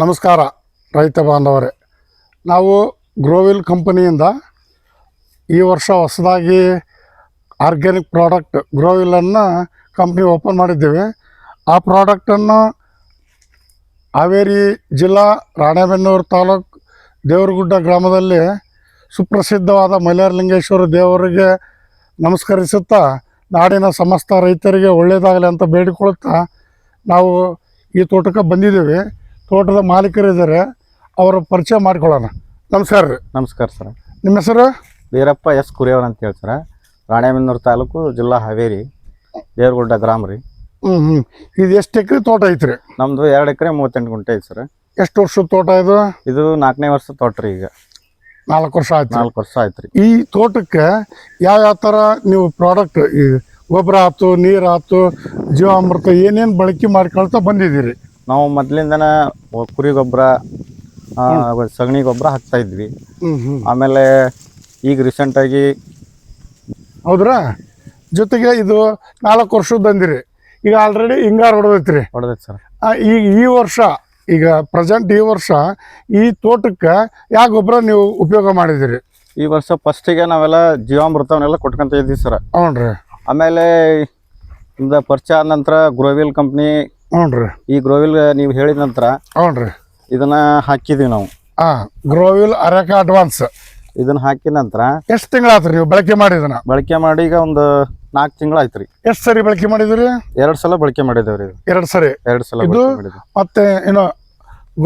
ನಮಸ್ಕಾರ, ರೈತ ಬಾಂಧವರೇ. ನಾವು ಗ್ರೋವಿಲ್ ಕಂಪನಿಯಿಂದ ಈ ವರ್ಷ ಹೊಸದಾಗಿ ಆರ್ಗ್ಯಾನಿಕ್ ಪ್ರಾಡಕ್ಟ್ ಗ್ರೋವಿಲನ್ನು ಕಂಪ್ನಿ ಓಪನ್ ಮಾಡಿದ್ದೇವೆ. ಆ ಪ್ರಾಡಕ್ಟನ್ನು ಹಾವೇರಿ ಜಿಲ್ಲಾ ರಾಣೆಬೆನ್ನೂರು ತಾಲೂಕು ದೇವರಗುಡ್ಡ ಗ್ರಾಮದಲ್ಲಿ ಸುಪ್ರಸಿದ್ಧವಾದ ಮೈಲಾರಲಿಂಗೇಶ್ವರ ದೇವರಿಗೆ ನಮಸ್ಕರಿಸುತ್ತಾ, ನಾಡಿನ ಸಮಸ್ತ ರೈತರಿಗೆ ಒಳ್ಳೆಯದಾಗಲಿ ಅಂತ ಬೇಡಿಕೊಳ್ಳುತ್ತಾ ನಾವು ಈ ತೋಟಕ್ಕೆ ಬಂದಿದ್ದೇವೆ. ತೋಟದ ಮಾಲೀಕರಿದ್ದಾರೆ ಅವರ ಪರಿಚಯ ಮಾಡ್ಕೊಳ್ಳೋಣ. ನಮಸ್ಕಾರ ರೀ. ನಮಸ್ಕಾರ ಸರ್. ನಿಮ್ಮ ಹೆಸರು? ವೀರಪ್ಪ ಎಸ್ ಕುರಿಯವರ್ ಅಂತ ಹೇಳಿ ಸರ್. ರಾಣೆಬೆನ್ನೂರು ತಾಲೂಕು ಜಿಲ್ಲಾ ಹಾವೇರಿ ದೇವರಗುಡ್ಡ ಗ್ರಾಮ ರೀ. ಹ್ಞೂ ಹ್ಞೂ ಇದು ಎಷ್ಟು ಎಕರೆ ತೋಟ ಐತ್ರಿ? ನಮ್ಮದು ಎರಡು ಎಕರೆ ಮೂವತ್ತೆಂಟು ಗುಂಟೆ ಐತೆ ಸರ್. ಎಷ್ಟು ವರ್ಷದ ತೋಟ ಇದು? ಇದು ನಾಲ್ಕನೇ ವರ್ಷ ತೋಟ ರೀ ಈಗ. ನಾಲ್ಕು ವರ್ಷ ಆಯ್ತು. ನಾಲ್ಕು ವರ್ಷ ಆಯ್ತು ರೀ. ಈ ತೋಟಕ್ಕೆ ಯಾವ ಯಾವ ಥರ ನೀವು ಪ್ರಾಡಕ್ಟ್ ಈ ಗೊಬ್ಬರ ಆಯ್ತು ನೀರು ಆಯ್ತು ಜೀವಾಮೃತ ಏನೇನು ಬಳಕೆ ಮಾಡ್ಕೊಳ್ತಾ ಬಂದಿದ್ದೀರಿ? ನಾವು ಮೊದಲಿಂದನ ಕುರಿ ಗೊಬ್ಬರ ಸಗಣಿ ಗೊಬ್ಬರ ಹಾಕ್ತಾ ಇದ್ವಿ. ಆಮೇಲೆ ಈಗ ರೀಸೆಂಟಾಗಿ ಹೌದ್ರಾ? ಜೊತೆಗೆ ಇದು ನಾಲ್ಕು ವರ್ಷದ ಬಂದಿರಿ. ಈಗ ಆಲ್ರೆಡಿ ಹಿಂಗಾರು ರೀ ಹೊಡೆದೈತೆ ಸರ್ ಈಗ ಈ ವರ್ಷ ಈಗ ಪ್ರೆಸೆಂಟ್ ಈ ವರ್ಷ ಈ ತೋಟಕ್ಕೆ ಯಾವ ಗೊಬ್ಬರ ನೀವು ಉಪಯೋಗ ಮಾಡಿದಿರಿ? ಈ ವರ್ಷ ಫಸ್ಟಿಗೆ ನಾವೆಲ್ಲ ಜೀವಾಮೃತವನ್ನೆಲ್ಲ ಕೊಟ್ಕೊಂತ ಇದ್ವಿ ಸರ್ ಹ್ಞೂ ರೀ ಆಮೇಲೆ ಇಂದ ಪರಿಚಯ ಆದ ನಂತರ ಗ್ರೋವಿಲ್ ಕಂಪ್ನಿ ಹ್ಞೂ ಈ ಗ್ರೋವಿಲ್ ನೀವು ಹೇಳಿದ ನಂತರ ಹ್ಞೂ ಇದನ್ನ ಹಾಕಿದೀವಿ ನಾವು. ಹಾಂ ಗ್ರೋವಿಲ್ ಅರೆಕ ಅಡ್ವಾನ್ಸ್. ಇದನ್ನ ಹಾಕಿದ ನಂತರ ಎಷ್ಟು ತಿಂಗಳಾತ್ರಿ ನೀವು ಬಳಕೆ ಇದನ್ನ ಬಳಕೆ ಮಾಡಿ ಈಗ ಒಂದು ನಾಲ್ಕು ತಿಂಗಳು ಆಯ್ತು ರೀ ಎಷ್ಟು ಸರಿ ಬಳಕೆ ಮಾಡಿದಿರಿ? ಎರಡು ಸಲ ಬಳಕೆ ಮಾಡಿದೇವ್ರಿ ಇದು. ಎರಡು ಸರಿ? ಎರಡು ಸಲ ಇದು? ಬಳಕೆ ಮಾಡಿದ್ವಿ. ಮತ್ತೆ ಏನು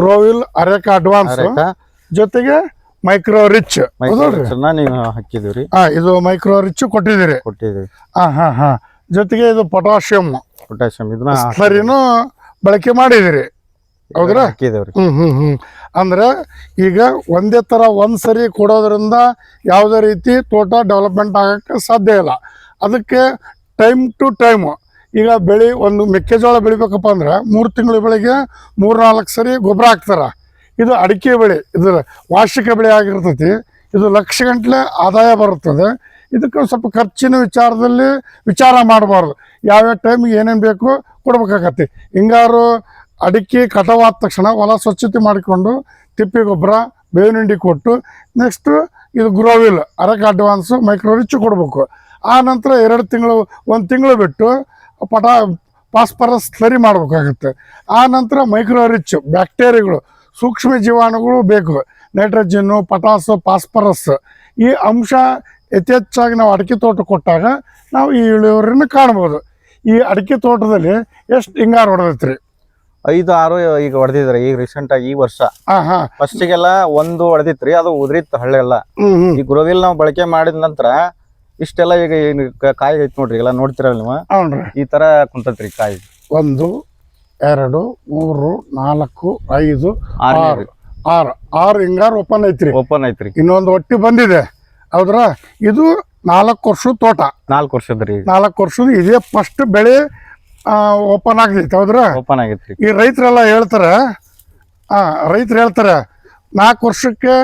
ಗ್ರೋವಿಲ್ ಅರೆಕ ಅಡ್ವಾನ್ಸ್ ಅರೇಕ ಜೊತೆಗೆ ಮೈಕ್ರೋ ರಿಚ್. ಹೌದಲ್ರಿ? ಮೈಕ್ರೋಚನ್ನ ನೀವು ಹಾಕಿದೀವಿ ರೀ ಹಾ ಇದು ಮೈಕ್ರೋ ರಿಚ್ ಕೊಟ್ಟಿದ್ದೀರಿ. ಕೊಟ್ಟಿದ್ದೀವಿ. ಹಾ ಹಾ ಹಾ. ಜೊತೆಗೆ ಇದು ಪೊಟಾಷಿಯಂ ಪೊಟ್ಯಾಷಿಯಂ ಇದನ್ನ ಸ್ಲರಿನೂ ಬಳಕೆ ಮಾಡಿದಿರಿ ಹೌದ್ರಾ? ಹಾಕಿದೇವ್ರಿ. ಹ್ಮ್ ಹ್ಮ್ ಹ್ಮ್. ಅಂದ್ರೆ ಈಗ ಒಂದೇ ತರ ಒಂದ್ ಸರಿ ಕೊಡೋದ್ರಿಂದ ಯಾವುದೇ ರೀತಿ ತೋಟ ಡೆವಲಪ್ಮೆಂಟ್ ಆಗಕ್ಕೆ ಸಾಧ್ಯ ಇಲ್ಲ. ಅದಕ್ಕೆ ಟೈಮ್ ಟು ಟೈಮ್ ಈಗ ಬೆಳೆ ಒಂದು ಮೆಕ್ಕೆಜೋಳ ಬೆಳಿಬೇಕಪ್ಪ ಅಂದ್ರೆ ಮೂರು ತಿಂಗಳ ಬೆಳೆಗೆ ಮೂರು ನಾಲ್ಕು ಸರಿ ಗೊಬ್ಬರ ಹಾಕ್ತಾರ. ಇದು ಅಡಿಕೆ ಬೆಳೆ ಇದು ವಾರ್ಷಿಕ ಬೆಳೆ ಆಗಿರ್ತೈತಿ. ಇದು ಲಕ್ಷ ಗಂಟ್ಲೆ ಆದಾಯ ಬರುತ್ತದೆ. ಇದಕ್ಕೆ ಸ್ವಲ್ಪ ಖರ್ಚಿನ ವಿಚಾರದಲ್ಲಿ ವಿಚಾರ ಮಾಡಬಾರ್ದು. ಯಾವ್ಯಾವ ಟೈಮಿಗೆ ಏನೇನು ಬೇಕು ಕೊಡ್ಬೇಕಾಗತ್ತೆ. ಹಿಂಗಾರು ಅಡಿಕೆ ಕಟಾವಾದ ತಕ್ಷಣ ಹೊಲ ಸ್ವಚ್ಛತೆ ಮಾಡಿಕೊಂಡು ತಿಪ್ಪೆ ಗೊಬ್ಬರ ಬೇವಿನ ಹಿಂಡಿ ಕೊಟ್ಟು ನೆಕ್ಸ್ಟು ಇದು Growil areca advance micro rich ಕೊಡಬೇಕು. ಆ ನಂತರ ಎರಡು ತಿಂಗಳು, ಒಂದು ತಿಂಗಳು ಬಿಟ್ಟು ಪಟ ಪಾಸ್ಪರಸ್ ಸ್ಲರಿ ಮಾಡಬೇಕಾಗುತ್ತೆ. ಆ ನಂತರ ಮೈಕ್ರೋ ರಿಚ್ ಬ್ಯಾಕ್ಟೀರಿಯಾಗಳು ಸೂಕ್ಷ್ಮ ಜೀವಾಣುಗಳು ಬೇಕು. ನೈಟ್ರೋಜನ್ನು ಪಟಾಸು ಪಾಸ್ಪರಸ್ ಈ ಅಂಶ ಯಥೇಚ್ಛಾಗಿ ನಾವು ಅಡಿಕೆ ತೋಟ ಕೊಟ್ಟಾಗ ನಾವು ಈ ಇಳುವರಿನ ಕಾಣ್ಬೋದು ಈ ಅಡಿಕೆ ತೋಟದಲ್ಲಿ ಎಷ್ಟು ಹಿಂಗಾರು ಹೊಡೆದೈತ್ರಿ? ಐದು ಆರು ಈಗ ಹೊಡೆದಿದ್ರಿ ಈಗ ರೀಸೆಂಟ್ ಆಗಿ ಈ ವರ್ಷ. ಫಸ್ಟಿಗೆಲ್ಲ ಒಂದು ಹೊಡೆದಿತ್ರಿ ಅದು ಉದ್ರಿತ್ತು ಹಳ್ಳೆಲ್ಲ ಹ್ಞೂ ಈ ಗ್ರೋವಿಲ್ ನಾವು ಬಳಕೆ ಮಾಡಿದ ನಂತರ ಇಷ್ಟೆಲ್ಲ ಈಗ ಏನ್ ಕಾಯಿ ಐತಿ ನೋಡ್ರಿ ಎಲ್ಲ ನೋಡ್ತಿರಲ್ಲ ನೀವು? ಈ ತರ ಕುಂತತ್ರಿ ಕಾಯಿ. ಒಂದು ಎರಡು ಮೂರು ನಾಲ್ಕು ಐದು ಆರು ಆರು. ಆರು ಹಿಂಗಾರು ಓಪನ್ ಐತ್ರಿ. ಓಪನ್ ಐತ್ರಿ. ಇನ್ನೊಂದು ಒಟ್ಟಿ ಬಂದಿದೆ. ಹೌದ್ರಾ? ಇದು ನಾಲ್ಕು ವರ್ಷದ ತೋಟ. ನಾಲ್ಕು ವರ್ಷದ ರೀ. ನಾಲ್ಕು ವರ್ಷದ ಇದೇ ಫಸ್ಟ್ ಬೆಳೆ ಓಪನ್ ಆಗ್ತೈತೆ ಹೌದ್ರಾ? ಓಪನ್ ಆಗೈತಿ ಈ ರೈತರೆಲ್ಲ ಹೇಳ್ತಾರೆ ಆ ರೈತರು ಹೇಳ್ತಾರೆ ನಾಲ್ಕು ವರ್ಷಕ್ಕೆ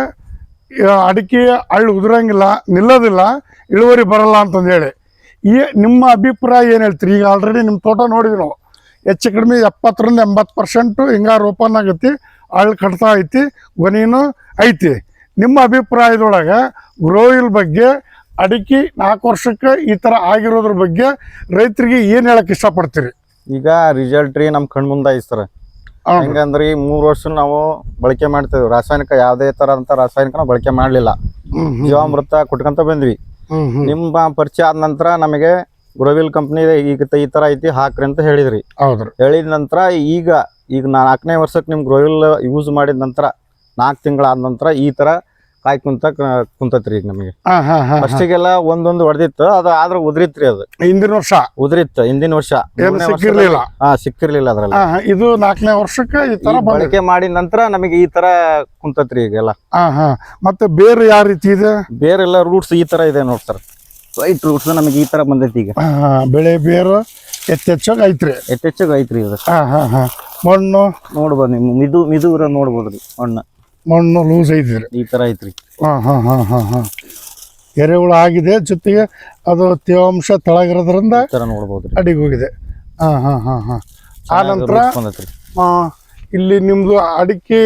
ಅಡಿಕೆ ಹಳ್ಳು ಉದುರಂಗಿಲ್ಲ ನಿಲ್ಲೋದಿಲ್ಲ ಇಳುವರಿ ಬರಲ್ಲ ಅಂತಂದು ಹೇಳಿ. ಈ ನಿಮ್ಮ ಅಭಿಪ್ರಾಯ ಏನು ಹೇಳ್ತೀರಿ? ಈಗ ಆಲ್ರೆಡಿ ನಿಮ್ಮ ತೋಟ ನೋಡಿದ್ವಿ ನಾವು. ಹೆಚ್ಚು ಕಡಿಮೆ ಎಪ್ಪತ್ತರಿಂದ ಎಂಬತ್ತು ಪರ್ಸೆಂಟು ಹಿಂಗಾರು ಓಪನ್ ಆಗೈತಿ ಹಳ್ಳು ಕಟ್ತಾ ಐತಿ ಗೊನೆಯೂ ಐತಿ. ನಿಮ್ಮ ಅಭಿಪ್ರಾಯದೊಳಗೆ ಗ್ರೋಯಿಲ್ ಬಗ್ಗೆ ಅಡಿಕೆ ನಾಲ್ಕು ವರ್ಷಕ್ಕೆ ಈ ಥರ ಆಗಿರೋದ್ರ ಬಗ್ಗೆ ರೈತರಿಗೆ ಏನು ಹೇಳಕ್ಕೆ ಇಷ್ಟಪಡ್ತೀರಿ? ಈಗ ರಿಸಲ್ಟ್ ರೀ ನಮ್ ಕಣ್ ಮುಂದೆ ಐತಿ ಸರ್. ಹೆಂಗಂದ್ರೆ ಈ ಮೂರ್ ವರ್ಷ ನಾವು ಬಳಕೆ ಮಾಡ್ತೇವೆ ರಾಸಾಯನಿಕ ಯಾವುದೇ ತರ ಅಂತ ರಾಸಾಯನಿಕ ನಾವು ಬಳಕೆ ಮಾಡಲಿಲ್ಲ. ಜೀವಾಮೃತ ಕೊಟ್ಕೊಂತ ಬಂದ್ವಿ. ನಿಮ್ಮ ಪರಿಚಯ ಆದ ನಂತರ ನಮಗೆ ಗ್ರೋವಿಲ್ ಕಂಪ್ನಿ ಈಗ ಈ ತರ ಐತಿ ಹಾಕ್ರಿ ಅಂತ ಹೇಳಿದ್ರಿ. ಹೌದ್ರಿ ಹೇಳಿದ ನಂತರ ಈಗ ಈಗ ನಾಲ್ಕನೇ ವರ್ಷಕ್ಕೆ ನಿಮ್ಮ ಗ್ರೋವಿಲ್ ಯೂಸ್ ಮಾಡಿದ ನಂತರ ನಾಲ್ಕು ತಿಂಗಳಾದ ನಂತರ ಈ ತರ ಕಾಯಿ ಕುಂತ ಕುಂತತ್ರಿ ಈಗ ನಮಗೆ. ಹಾ ಹಾ ಹಾ ಫಸ್ಟಿಗೆಲ್ಲ ಒಂದೊಂದು ಹೊಡೆದಿತ್ತು ಅದು ಆದ್ರೆ ಉದ್ರಿತ್ರಿ ಅದು. ಹಿಂದಿನ ವರ್ಷ? ಉದ್ರಿತ್ತು ಹಿಂದಿನ ವರ್ಷ. ಸಿಕ್ಕಿರ್ಲಿಲ್ಲ? ಹಾ ಸಿಕ್ಕಿರ್ಲಿಲ್ಲ ಅದ್ರಲ್ಲಿ. ಇದು ನಾಲ್ಕನೇ ವರ್ಷಕ್ಕೆ ಈ ತರ ಬಂದಿದೆ. ಬಳಕೆ ಮಾಡಿದ ನಂತರ ನಮಗೆ ಈ ತರ ಕುಂತತ್ರಿ ಈಗೆಲ್ಲ ಹಾ ಹಾ. ಮತ್ತೆ ಬೇರೆ ಯಾವ ರೀತಿ ಇದೆ? ಬೇರೆಲ್ಲ ರೂಟ್ಸ್ ಈ ತರ ಇದೆ ನೋಡಿ ಸರ್. ವೈಟ್ ರೂಟ್ಸ್ ನಮಗೆ ಈ ತರ ಬಂದೈತಿ ಈಗ. ಬೆಳೆ ಬೇರು ಎತ್ತೆಚ್ಚಾಗ ಐತ್ರಿ. ಎತ್ತೆಚ್ಚಾಗ ಐತ್ರಿ ಇದು ಹಾ ಹಾ ಹಾ. ಮಣ್ಣು? ನೋಡ್ಬೋದು ನಿಮ್ಮ ಮಿದು ಮಿದುರ ನೋಡ್ಬೋದ್ರಿ ಮಣ್ಣು. ಮಣ್ಣು ಲೂಸ್ ಐತ್ರಿ. ಈ ತರ ಐತ್ರಿ. ಹಾ ಹಾ ಹಾ ಹಾ ಹಾ. ಎರೆಹುಳ ಆಗಿದೆ ಜೊತೆಗೆ ಅದು ತೇವಾಂಶ ತಳಗಿರೋದ್ರಿಂದ ಈ ತರ ನೋಡ್ಬೋದ್ರಿ. ಅಡಿಗೆ ಹೋಗಿದೆ. ಹಾ ಹಾ ಹಾ ಹಾ. ಆ ನಂತರ ಬಂದೈತ್ರಿ. ಆ, ಇಲ್ಲಿ ನಿಮ್ದು ಅಡಿಕೆ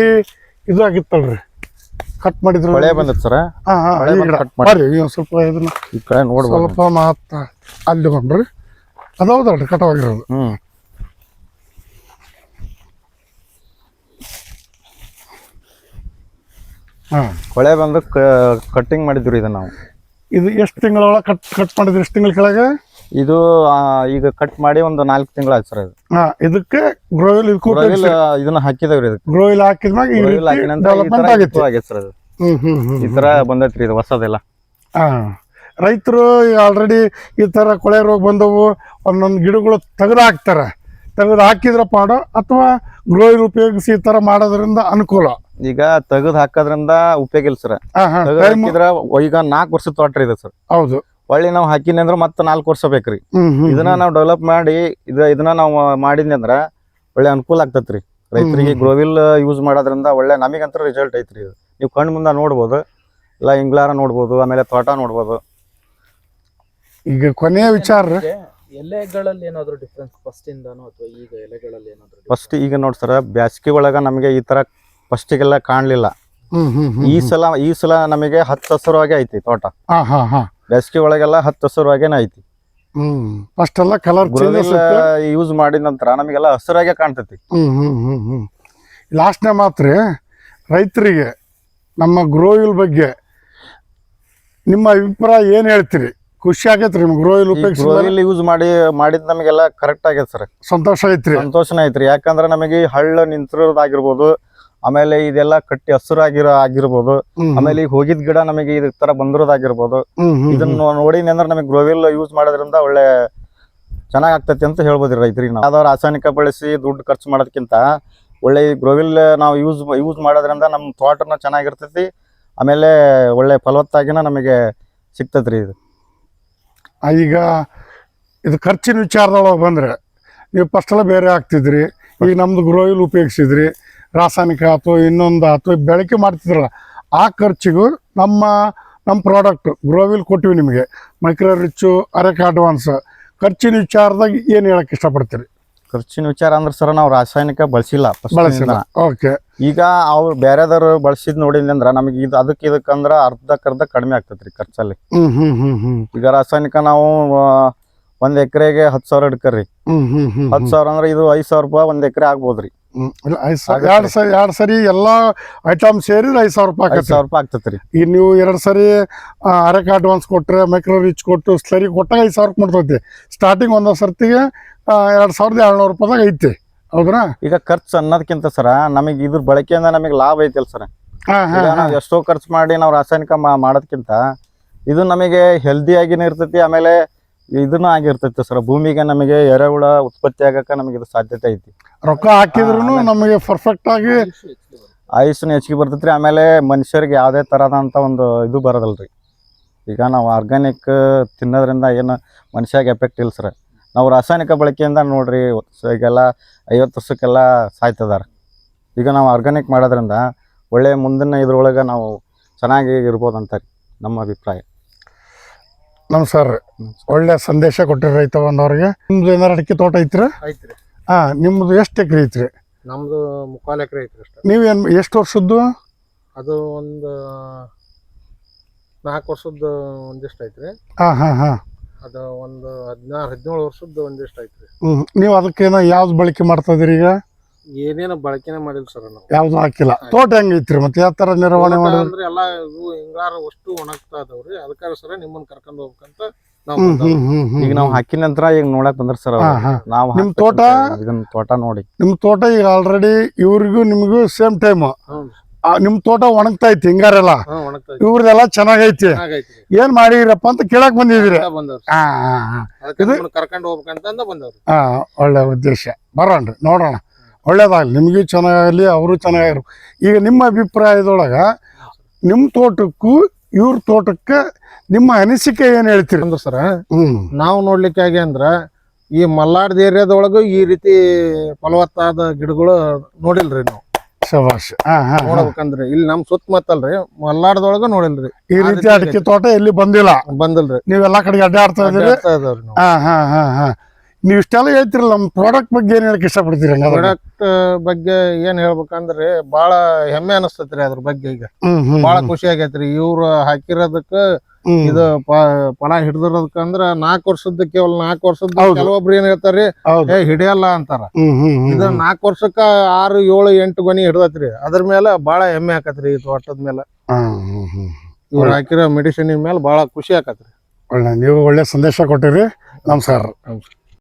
ಇದು ಆಗಿತ್ತಲ್ರಿ. ಕಟ್ ಮಾಡಿದ್ರು ಮಳೆ ಬಂದತ್ ಸರ್? ಹಾ ಹಾ ಹೊಳೆ ಈ ಗಿಡ. cut ಮಾಡಿ. ಬರ್ರಿ ಸ್ವಲ್ಪ ಇದನ್ನ ಈ ಕಡೆ ನೋಡ್ಬೋದು ಸ್ವಲ್ಪ ಮಾತ್ರ ಅಲ್ಲಿ ಕೊಂಡ್ರಿ ಅದಾವದಲ್ರಿ ಕಟವಾಗಿರೋದು ಹ್ಮ್. ಹಾ. ಹೊಳೆ ಬಂದು ಕಟ್ಟಿಂಗ್ ಮಾಡಿದ್ವಿ ಇದನ್ನ ನಾವು. ಇದು ಎಷ್ಟು ತಿಂಗಳೊಳಗೆ ಕಟ್ ಕಟ್ ಮಾಡಿದ್ರಿ? ಎಷ್ಟು ತಿಂಗಳ ಕೆಳಗೆ? ಇದು ಆ, ಈಗ ಕಟ್ ಮಾಡಿ ಒಂದು ನಾಲ್ಕು ತಿಂಗಳು ಆಯ್ತು ಸರ್ ಇದು. ಹಾ ಇದಕ್ಕೆ ಗ್ರೋಯಿಲ್ ಇದಕ್ಕೂ ಇದನ್ನ ಹಾಕಿದವ್ರಿ ಇದಕ್ಕೆ. ಗ್ರೋಯಿಲ್ ಹಾಕಿದ್ಮ್ಯಾಗ ಈ Broil ರೀತಿ ಹಾಕಿದ ನಂತರ ಈ ಡೆವಲಪ್ಮೆಂಟ್ ತರ ಆಗೈತಿ ಇದು ಆಗೈತೆ ಸರ್ ಇದು. ಹ್ಮ್ ಹ್ಮ್ ಹ್ಮ್ ಈ ತರ ಬಂದೈತ್ರಿ ಇದು ಹೊಸದೆಲ್ಲ. ಹಾ. ರೈತರು ಆಲ್ರೆಡಿ ಈ ತರ ಕೊಳೆ ರೋಗ ಬಂದವು ಒಂದೊಂದು ಗಿಡಗಳು ತೆಗೆದು ಹಾಕ್ತಾರೆ. ತೆಗೆದು ಹಾಕಿದ್ರ ಪಾಡು ಅಥವಾ ಗ್ರೋಯಿಲ್ ಉಪಯೋಗಿಸಿ ಈ ತರ ಮಾಡೋದ್ರಿಂದ ಅನುಕೂಲ. ಈಗ ತೆಗೆದು ಹಾಕೋದ್ರಿಂದ ಉಪಯೋಗ ಇಲ್ಲ ಸರ್. ಹಾ ಹಾ. ಹಾಕಿದ್ರ ಈಗ ನಾಲ್ಕು ವರ್ಷದ ತೋಟ ಇದೆ ಸರ್. ಹೌದು. ಹೊಳ್ಳಿ ನಾವು ಹಾಕಿನಿ ಅಂದ್ರೆ ಮತ್ತೆ ನಾಲ್ಕು ವರ್ಷ ಬೇಕ್ರಿ. ಇದನ್ನ ನಾವು ಡೆವಲಪ್ ಮಾಡಿ ಇದ ಇದನ್ನ ನಾವು ಮಾಡಿದ್ನಿ ಅಂದ್ರ ಒಳ್ಳೆ ಅನುಕೂಲ ಆಗ್ತತ್ರಿ. ರೈತರಿಗೆ ಗ್ರೋವಿಲ್ ಯೂಸ್ ಮಾಡೋದ್ರಿಂದ ಒಳ್ಳೆ ನಮಗಂತ ರಿಸಲ್ಟ್ ಐತ್ರಿ ಇದು. ನೀವು ಕಣ್ ಮುಂದೆ ನೋಡ್ಬೋದು ಇಲ್ಲ ಇಂಗ್ಲಾರ ನೋಡ್ಬೋದು ಆಮೇಲೆ ತೋಟ ನೋಡ್ಬೋದು. ಈಗ ಕೊನೆಯ ವಿಚಾರ. ಎಲೆಗಳಲ್ಲಿ ಏನಾದ್ರು ಡಿಫ್ರೆನ್ಸ್ ಫಸ್ಟ್ ಇಂದಾನು ಅಥವಾ ಈಗ ಎಲೆಗಳಲ್ಲಿ ಏನಾದ್ರು ಫಸ್ಟ್ ಈಗ ನೋಡಿ ಸರ್ ಬ್ಯಾಸ್ಗಿ ಒಳಗ ನಮಗೆ ಈ ತರ ಫಸ್ಟಿಗೆಲ್ಲ ಕಾಣ್ಲಿಲ್ಲ. ಈ ಸಲ ಈ ಸಲ ನಮಗೆ ಹತ್ತು ಆಗಿ ಐತಿ ತೋಟ. ಬ್ಯಾಸ್ಗಿ ಒಳಗೆಲ್ಲ ಹತ್ತು ಆಗೇನ ಐತಿ. ಫಸ್ಟ್ ಎಲ್ಲ ಕಲರ್ ಯೂಸ್ ಮಾಡಿದ ನಂತರ ನಮಗೆಲ್ಲ ಹಸಿರಾಗೆ ಕಾಣ್ತೈತಿ. ಲಾಸ್ಟ್ನೇ ಮಾತ್ರ ರೈತರಿಗೆ ನಮ್ಮ ಗ್ರೋಯಿಲ್ ಬಗ್ಗೆ ನಿಮ್ಮ ಅಭಿಪ್ರಾಯ ಏನ್ ಹೇಳ್ತೀರಿ? ಖುಷಿ ಆಗೈತ್ರಿ ನಿಮ್ಗೆ ಗ್ರೋಯಿಲ್ ಗ್ರೋವಿಲ್ ಯೂಸ್ ಮಾಡಿ ಮಾಡಿದ್ ನಮಗೆಲ್ಲ ಕರೆಕ್ಟ್ ಆಗೈತೆ ಸರ್. ಸಂತೋಷ ಐತ್ರಿ? ಸಂತೋಷನೇ ಐತ್ರಿ. ಯಾಕಂದ್ರೆ ನಮಗೆ ಹಳ್ಳ ನಿಂತಿರೋದಾಗಿರ್ಬೋದು ಆಮೇಲೆ ಇದೆಲ್ಲ ಕಟ್ಟಿ ಹಸಿರಾಗಿರೋ ಆಗಿರ್ಬೋದು. ಆಮೇಲೆ ಈಗ ಹೋಗಿದ ಗಿಡ ನಮಗೆ ಇದ್ ತರ ಬಂದಿರೋದಾಗಿರ್ಬೋದು. ಇದನ್ನ ನೋಡಿನಿ ಅಂದ್ರೆ ನಮಗೆ ಗ್ರೋವಿಲ್ ಯೂಸ್ ಮಾಡೋದ್ರಿಂದ ಒಳ್ಳೆ ಚೆನ್ನಾಗ್ ಆಗ್ತೈತಿ ಅಂತ ಹೇಳ್ಬೋದು ರೈತರಿಗೆ ನಾವು. ಯಾವ್ದೋ ರಾಸಾಯನಿಕ ಬಳಸಿ ದುಡ್ಡು ಖರ್ಚು ಮಾಡೋದಕ್ಕಿಂತ ಒಳ್ಳೆ ಗ್ರೋವಿಲ್ ನಾವು ಯೂಸ್ ಯೂಸ್ ಮಾಡೋದ್ರಿಂದ ನಮ್ಮ ತೋಟನ ಚೆನ್ನಾಗಿರ್ತೈತಿ. ಆಮೇಲೆ ಒಳ್ಳೆ ಫಲವತ್ತಾಗಿನ ನಮಗೆ ಸಿಗ್ತೈತ್ರಿ ಇದು. ಈಗ ಇದು ಖರ್ಚಿನ ವಿಚಾರದೊಳಗೆ ಬಂದ್ರೆ ನೀವು ಫಸ್ಟ್ ಎಲ್ಲ ಬೇರೆ ಆಗ್ತಿದ್ರಿ. ಈಗ ನಮ್ದು ಗ್ರೋವಿಲ್ ಉಪಯೋಗಿಸಿದ್ರಿ. ರಾಸಾಯನಿಕ ಅಥವಾ ಇನ್ನೊಂದು ಅಥವಾ ಬೆಳಕೆ ಮಾಡ್ತಿದ್ರಲ್ಲ ಆ ಖರ್ಚಿಗೂ ನಮ್ಮ ನಮ್ಮ ಪ್ರಾಡಕ್ಟ್ ಗ್ರೋವಿಲ್ ಕೊಟ್ಟಿವಿ ನಿಮಗೆ. ಮೈಕ್ರೋ ರಿಚ್ಚು ಅರೆಕ ಅಡ್ವಾನ್ಸ್ ಖರ್ಚಿನ ವಿಚಾರದಾಗ ಏನು ಹೇಳಕ್ಕೆ ಇಷ್ಟಪಡ್ತೀರಿ? ಖರ್ಚಿನ ವಿಚಾರ ಅಂದ್ರೆ ಸರ್ ನಾವು ರಾಸಾಯನಿಕ ಬಳಸಿಲ್ಲ ಓಕೆ ಈಗ ಅವ್ರು ಬೇರೆದವ್ರು ಬಳಸಿದ್ ನೋಡಿದ್ ಅಂದ್ರೆ ನಮಗೆ ಇದು ಅದಕ್ಕೆ ಇದಕ್ಕಂದ್ರ ಅರ್ಧಕ್ಕರ್ಧ ಕಡಿಮೆ ಆಗ್ತೈತ್ರಿ ಖರ್ಚಲ್ಲಿ. ಈಗ ರಾಸಾಯನಿಕ ನಾವು ಒಂದ್ ಎಕರೆಗೆ ಹತ್ತು ಸಾವಿರ ಹಿಡ್ಕರಿ. ಹತ್ತು ಸಾವಿರ ಅಂದ್ರೆ ಇದು ಐದು ಸಾವಿರ ರೂಪಾಯಿ ಒಂದ್ ಎಕರೆ ಆಗ್ಬೋದ್ರಿ. ಇಲ್ಲ ಐದು ಸಾವಿರ. ಎರಡು ಸರಿ ಎರಡು ಸರಿ ಎಲ್ಲ ಐಟಮ್ ಸೇರಿದ್ರೆ ಐದು ಸಾವಿರ ರೂಪಾಯಿ ಐದ್ ಸಾವಿರ ರೂಪಾಯಿ ಆಗ್ತೈತ್ರಿ ಈಗ ನೀವು ಎರಡು ಸರಿ ಅರೆಕ ಅಡ್ವಾನ್ಸ್ ಕೊಟ್ಟರೆ ಮೈಕ್ರೋ ರಿಚ್ ಕೊಟ್ಟು ಸ್ಲರಿ ಕೊಟ್ಟಾಗ ಐದು ಸಾವಿರಕ್ಕೆ ಮಾಡ್ತೈತಿ ಸ್ಟಾರ್ಟಿಂಗ್ ಒಂದೊಂದು ಸರ್ತಿಗೆ ಎರಡು ಸಾವಿರದ ಏಳ್ನೂರು ರೂಪಾಯಿದಾಗ ಐತಿ. ಹೌದ್ರಾ? ಈಗ ಖರ್ಚು ಅನ್ನೋದಕ್ಕಿಂತ ಸರ ನಮಗೆ ಇದ್ರ ಬಳಕೆಯಿಂದ ನಮಗೆ ಲಾಭ ಐತಲ್ ಸರ್. ಎಷ್ಟೋ ಖರ್ಚು ಮಾಡಿ ನಾವು ರಾಸಾಯನಿಕ ಮಾಡೋದಕ್ಕಿಂತ ಮಾಡೋದ್ಕಿಂತ ಇದು ನಮಗೆ ಹೆಲ್ದಿ ಆಗಿನ ಇರ್ತೈತಿ ಆಮೇಲೆ ಇದನ್ನ ಆಗಿರ್ತೈತಿ ಸರ್. ಭೂಮಿಗೆ ನಮಗೆ ಎರೆಹುಳ ಉತ್ಪತ್ತಿ ಆಗಕ್ಕೆ ನಮಗೆ ಇದು ಸಾಧ್ಯತೆ ಐತಿ. ರೊಕ್ಕ ಹಾಕಿದ್ರು ನಮಗೆ ಪರ್ಫೆಕ್ಟ್ ಆಗಿ ಆಯುಷ್ನ ಹೆಚ್ಚಿಗೆ ಬರ್ತೈತ್ರಿ. ಆಮೇಲೆ ಮನುಷ್ಯರಿಗೆ ಯಾವುದೇ ಥರದಂಥ ಒಂದು ಇದು ಬರೋದಲ್ರಿ. ಈಗ ನಾವು ಆರ್ಗ್ಯಾನಿಕ್ ತಿನ್ನೋದ್ರಿಂದ ಏನು ಮನುಷ್ಯಾಗ ಎಫೆಕ್ಟ್ ಇಲ್ಲ ಸರ್. ನಾವು ರಾಸಾಯನಿಕ ಬಳಕೆಯಿಂದ ನೋಡ್ರಿ ಸ- ಈಗೆಲ್ಲ ಐವತ್ತು ವರ್ಷಕ್ಕೆಲ್ಲ ಸಾಯ್ತದಾರ. ಈಗ ನಾವು ಆರ್ಗ್ಯಾನಿಕ್ ಮಾಡೋದ್ರಿಂದ ಒಳ್ಳೆಯ ಮುಂದಿನ ಇದ್ರೊಳಗೆ ನಾವು ಚೆನ್ನಾಗಿ ಇರ್ಬೋದು ಅಂತಾರೆ ನಮ್ಮ ಅಭಿಪ್ರಾಯ. ನಮಸ್ಕಾರ ರೀ ಒಳ್ಳೆ ಸಂದೇಶ ಕೊಟ್ಟಿರಿ ರೈತ ಬಂದವ್ರಿಗೆ. ನಿಮ್ದು ಏನಾರು ಅಡಿಕೆ ತೋಟ ಐತ್ರಿ? ಐತ್ರಿ. ಹಾಂ ನಿಮ್ದು ಎಷ್ಟು ಎಕರೆ ಐತ್ರಿ? ನಮ್ದು ಮುಕ್ಕಾಲ್ ಎಕರೆ ಐತ್ರಿ ಅಷ್ಟು. ನೀವು ಏನು ಎಷ್ಟು ವರ್ಷದ್ದು? ಅದು ಒಂದು ನಾಲ್ಕು ವರ್ಷದ್ದು ಒಂದಿಷ್ಟು ಐತ್ರಿ. ಹಾಂ ಹಾಂ ಹಾಂ. ಅದು ಒಂದು ಹದಿನಾರು ಹದಿನೇಳು ವರ್ಷದ್ದು ಒಂದಿಷ್ಟು ಐತ್ರಿ. ಹ್ಞೂ ನೀವು ಅದಕ್ಕೇನು ಯಾವ್ದು ಬಳಕೆ ಮಾಡ್ತಾ ಇದೀರಿ ಈಗ? ಏನೇನು ಬಳಕೆನೆ ಮಾಡಿಲ್ಲ ಸರ್ ನಾವು. ಯಾವ್ದು ಹಾಕಿಲ್ಲ. ತೋಟ ಹೆಂಗೈತ್ರಿ ಮತ್ತೆ ಯಾವ ತರ ನಿರ್ವಹಣೆ ಮಾಡಿದ್ರೆ ಎಲ್ಲಾ ಅಂದ್ರೆ ಎಲ್ಲ ಇವು ಹಿಂಗಾರ ಅಷ್ಟು ಒಣಗ್ತಾ ಇದಾವ್ರಿ ಅದಕ್ಕಾರ ಸರ ನಿಮ್ಮನ್ನ ಕರ್ಕೊಂಡ್ ಹೋಗ್ಬೇಕಂತ ನಾವು ಹ್ಮ್ ಬಂದವ್ರಿ. ಹ್ಮ್ ಹ್ಮ್ ಹ್ಮ್ ಈಗ ನಾವು ಹಾಕಿನ ನಂತರ ಈಗ ನೋಡಕ್ ಬಂದ್ರ ಸರ್ ಹಾ, ಹಾ. ನಾವು ನಿಮ್ ತೋಟ? ಇದನ್ನ ತೋಟ ನೋಡಿ. ನಿಮ್ ತೋಟ ಈಗ ಆಲ್ರೆಡಿ ಇವ್ರಿಗೂ ನಿಮ್ಗೂ ಸೇಮ್ ಟೈಮ್ ಹ್ಮ್. ನಿಮ್ ತೋಟ ಒಣಗ್ತಾ ಐತಿ ಹಿಂಗಾರೆಲ್ಲ. ಹಾ ಒಣಗ್ತಾ ಐತಿ. ಇವ್ರದೆಲ್ಲ ಚೆನ್ನಾಗೈತಿ. ಏನ್ ಮಾಡಿರಪ್ಪ ಅಂತ ಕೇಳಕ್ ಬಂದಿದ್ದೀರಿ. ಅಂತ ಬಂದವ್ರಿ ಹಾ ಹಾ ಹಾ. ಅದಕ್ಕೆ ಇದು- ನಿಮ್ಮನ್ನ ಕರ್ಕೊಂಡ್ ಹೋಗ್ಬೇಕಂತ ಅಂದ ಬಂದವ್ರಿ. ಹಾ ಒಳ್ಳೆ ಉದ್ದೇಶ. ಬರೋಣ್ರಿ ನೋಡೋಣ. ಒಳ್ಳೇದಾಗಲಿ ನಿಮಗೂ ಚೆನ್ನಾಗಲಿ ಅವರು ಚೆನ್ನಾಗಿರು ಈಗ ನಿಮ್ಮ ಅಭಿಪ್ರಾಯದೊಳಗೆ ನಿಮ್ಮ ತೋಟಕ್ಕೂ ಇವ್ರ ತೋಟಕ್ಕೆ ನಿಮ್ಮ ಅನಿಸಿಕೆ ಏನು ಹೇಳ್ತೀರಿ? ಅಂದ್ರೆ ಸರ ನಾವು ನೋಡ್ಲಿಕ್ಕಾಗಿ ಅಂದ್ರೆ ಈ ಮಲ್ನಾಡ್ ಏರಿಯಾದೊಳಗೂ ಈ ರೀತಿ ಫಲವತ್ತಾದ ಗಿಡಗಳು ನೋಡಿಲ್ರಿ ನಾವು. ಶಬಾಷ್. ನೋಡ್ಬೇಕಂದ್ರಿ ಇಲ್ಲಿ ನಮ್ ಸುತ್ತಮುತ್ತಲ್ರಿ ಮಲ್ನಾಡ್ದೊಳಗ ನೋಡಿಲ್ರಿ. ಈ ರೀತಿ ಅಡಿಕೆ ತೋಟ ಇಲ್ಲಿ ಬಂದಿಲ್ಲ? ಬಂದಿಲ್ರಿ. ನೀವೆಲ್ಲಾ ಕಡೆಗೆ ಅಡ್ಡಾಡ್ತಾ ಇದ್ದೀರಿ? ಹಾ ಹಾ ಇದಾವ್ರಿ ನಾವು ಇಷ್ಟೆಲ್ಲ ಹೇಳ್ತಿರಲ್ಲ ನಮ್ಮ ಪ್ರಾಡಕ್ಟ್ ಬಗ್ಗೆ ಏನು ಹೇಳಕ್ ಇಷ್ಟಪಡ್ತೀರಿ? ಪ್ರಾಡಕ್ಟ್ ಬಗ್ಗೆ ಏನ್ ಹೇಳ್ಬೇಕಂದ್ರೆ ಬಾಳ ಹೆಮ್ಮೆ ಅನಿಸ್ತತ್ರಿ ಅದ್ರ ಬಗ್ಗೆ ಈಗ. ಬಹಳ ಬಾಳ ಖುಷಿ ಆಗೈತ್ರಿ. ಇವ್ರು ಹಾಕಿರೋದಕ್ಕ ಇದು ಫಲ ಹಿಡ್ದಿರೋದಕ್ಕಂದ್ರ ನಾಲ್ಕು ವರ್ಷದ ಕೇವಲ ನಾಲ್ಕು ವರ್ಷದ. ಕೆಲವೊಬ್ರು ಏನ್ ಹೇಳ್ತಾರ್ರಿ ಏ ಹಿಡಿಯಲ್ಲ ಅಂತಾರ. ಇದ ನಾಲ್ಕು ವರ್ಷಕ್ಕ ಆರು ಏಳು ಎಂಟು ಗೊನಿ ಹಿಡ್ದತ್ರಿ. ಅದ್ರ ಮೇಲೆ ಬಾಳ ಹೆಮ್ಮೆ ಆಕತ್ರಿ ಈ ತೋಟದ ಮೇಲೆ. ಇವ್ರು ಹಾಕಿರೋ ಮೆಡಿಸಿನ್ ಮೇಲೆ ಬಹಳ ಖುಷಿ ಆಕತ್ರಿ. ಒಳ್ಳೆ ನೀವು ಒಳ್ಳೆ ಸಂದೇಶ ಕೊಟ್ಟಿರಿ. ನಮಸ್ಕಾರ. ನಮಸ್ಕಾರ.